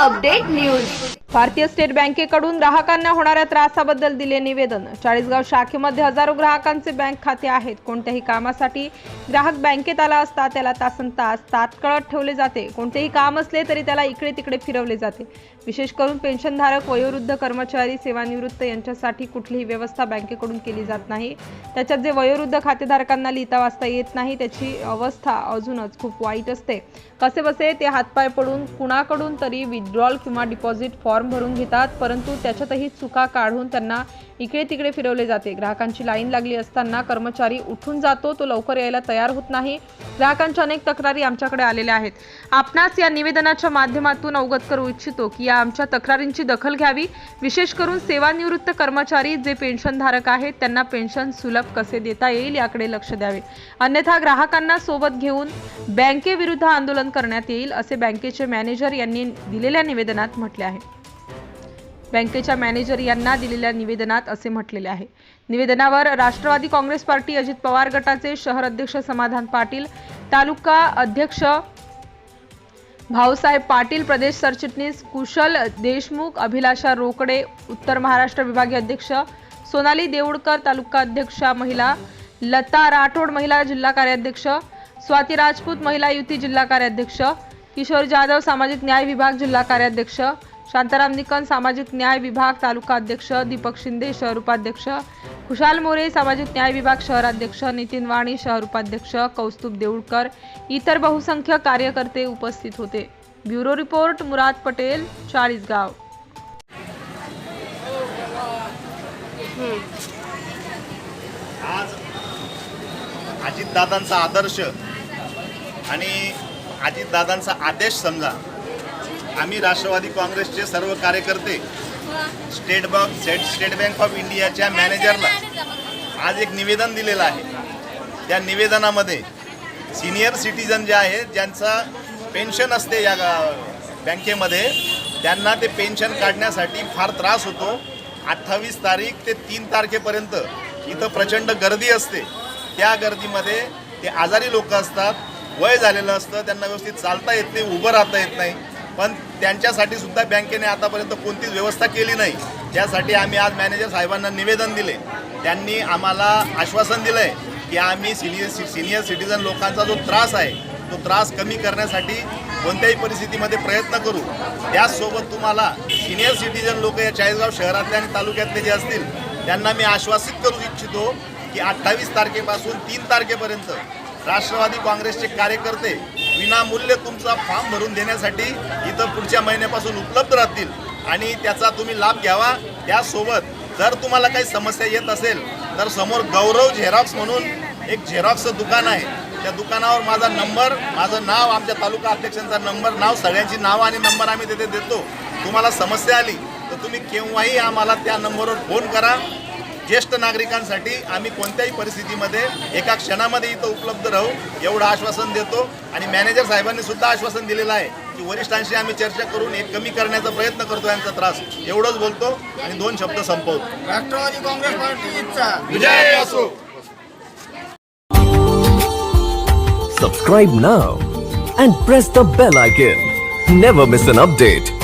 update news. भारतीय state बँकेकडून ग्राहकांना होणाऱ्या त्रासाबद्दल दिले निवेदन. चाळीसगाव शाखेमध्ये हजारो ग्राहकांचे बँक खाते आहेत. कोणत्याही कामासाठी ग्राहक बँकेत आला असता त्याला तासन तास तात्कळत ठेवले जाते. कोणतेही काम असले तरी त्याला इकडे तिकडे फिरवले जाते. विशेष करून पेन्शनधारक वयोवृद्ध कर्मचारी सेवानिवृत्त यांच्यासाठी कुठलीही व्यवस्था बँकेकडून केली जात नाही. त्याच्यात जे वयोवृद्ध खातेधारकांना लिहिता वाचता येत नाही त्याची अवस्था अजूनच खूप वाईट असते. कसे बसे ते हातपाय पडून कुणाकडून तरी विड्रॉल किंवा डिपॉझिट फॉर्म भरून घेतात परंतु त्याच्यातही चुका काढून त्यांना इकडे तिकडे फिरवले जाते. ग्राहकांची लाईन लागली असताना कर्मचारी उठून जातो तो लवकर यायला तयार होत नाही. ग्राहकांच्या अनेक तक्रारी आमच्याकडे आलेल्या आहेत. आपणास या निवेदनाच्या माध्यमातून अवगत करू इच्छितो की या आमच्या तक्रारींची दखल घ्यावी. विशेष करून सेवानिवृत्त कर्मचारी जे पेन्शनधारक आहेत त्यांना पेन्शन सुलभ कसे देता येईल याकडे लक्ष द्यावे. अन्यथा ग्राहकांना सोबत घेऊन बँकेविरुद्ध आंदोलन करण्यात येईल असे बँकेचे मॅनेजर यांनी दिलेल्या निवेदनात म्हटले आहे. बँकेच्या मॅनेजर यांना दिलेल्या निवेदनात असे म्हटलेले आहे. निवेदनावर राष्ट्रवादी काँग्रेस पार्टी अजित पवार गटाचे शहर अध्यक्ष समाधान पाटील तालुका अध्यक्ष भाऊसाहेब पाटील प्रदेश सरचिटणीस कुशल देशमुख अभिलाषा रोकडे उत्तर महाराष्ट्र विभागीय अध्यक्ष सोनाली देऊळकर तालुका अध्यक्षा महिला लता राठोड महिला जिल्हा कार्याध्यक्ष स्वाती राजपूत महिला युती जिल्हा कार्याध्यक्ष किशोर जाधव सामाजिक न्याय विभाग जिल्हा कार्याध्यक्ष शांताराम निकन सामाजिक न्याय विभाग तालुका अध्यक्ष दीपक शिंदे शहर उपाध्यक्ष खुशाल मोरे सामाजिक न्याय विभाग शहराध्यक्ष नितीन वाणी शहर उपाध्यक्ष कौस्तुभ देऊळकर इतर बहुसंख्य कार्यकर्ते उपस्थित होते. Bureau report Murad Patel Chalisgaon. आज अजितदादांचा आदर्श आणि अजितदादांचा आदेश समजा आम्ही राष्ट्रवादी काँग्रेसचे सर्व कार्यकर्ते State Bank State State Bank of इंडियाच्या मॅनेजरला आज एक निवेदन दिलेलं आहे. त्या निवेदनामध्ये सिनियर सिटीजन जे आहेत ज्यांचा पेन्शन असते या बँकेमध्ये त्यांना ते पेन्शन काढण्यासाठी फार त्रास होतो. अठ्ठावीस तारीख ते तीन तारखेपर्यंत इथं प्रचंड गर्दी असते. त्या गर्दीमध्ये ते आजारी लोक असतात वय झालेलं असतं त्यांना व्यवस्थित चालता येत नाही उभं राहता येत नाही. पण त्यांच्यासाठी सुद्धा बँकेने आतापर्यंत कोणतीच व्यवस्था केली नाही. त्यासाठी आम्ही आज मॅनेजर साहेबांना निवेदन दिले. त्यांनी आम्हाला आश्वासन दिलं आहे की आम्ही सिनियर सिनियर सिटीजन लोकांचा जो त्रास आहे तो त्रास कमी करण्यासाठी कोणत्याही परिस्थितीमध्ये प्रयत्न करू. त्याचसोबत तुम्हाला सिनियर सिटीजन लोक या चाळीसगाव शहरातले आणि तालुक्यातले जे असतील त्यांना मी आश्वासित करू इच्छितो की अठ्ठावीस तारखेपासून तीन तारखेपर्यंत राष्ट्रवादी काँग्रेसचे कार्यकर्ते विनामूल्य तुमचा फॉर्म भरून देण्यासाठी इथं पुढच्या महिन्यापासून उपलब्ध राहतील. आणि त्याचा तुम्ही लाभ घ्यावा. त्यासोबत जर तुम्हाला काही समस्या येत असेल तर समोर गौरव झेरॉक्स म्हणून एक झेरॉक्सचं दुकान आहे. त्या दुकानावर माझा नंबर माझं नाव आमच्या तालुका अध्यक्षांचा नंबर नाव सगळ्यांची नावं आणि नंबर आम्ही तिथे देतो. तुम्हाला समस्या आली तर तुम्ही केव्हाही आम्हाला त्या नंबरवर फोन करा. ज्येष्ठ नागरिकांसाठी आम्ही कोणत्याही परिस्थितीमध्ये एका क्षणामध्ये इथं उपलब्ध राहू एवढं आश्वासन देतो. आणि मॅनेजर साहेबांनी सुद्धा आश्वासन दिलेलं आहे की वरिष्ठांशी आम्ही चर्चा करून एक कमी करण्याचा प्रयत्न करतो यांचा त्रास. एवढंच बोलतो आणि दोन शब्द संपवतो. राष्ट्रवादी काँग्रेस पार्टीचा विजय असो. Subscribe now and press the bell icon. Never miss an update.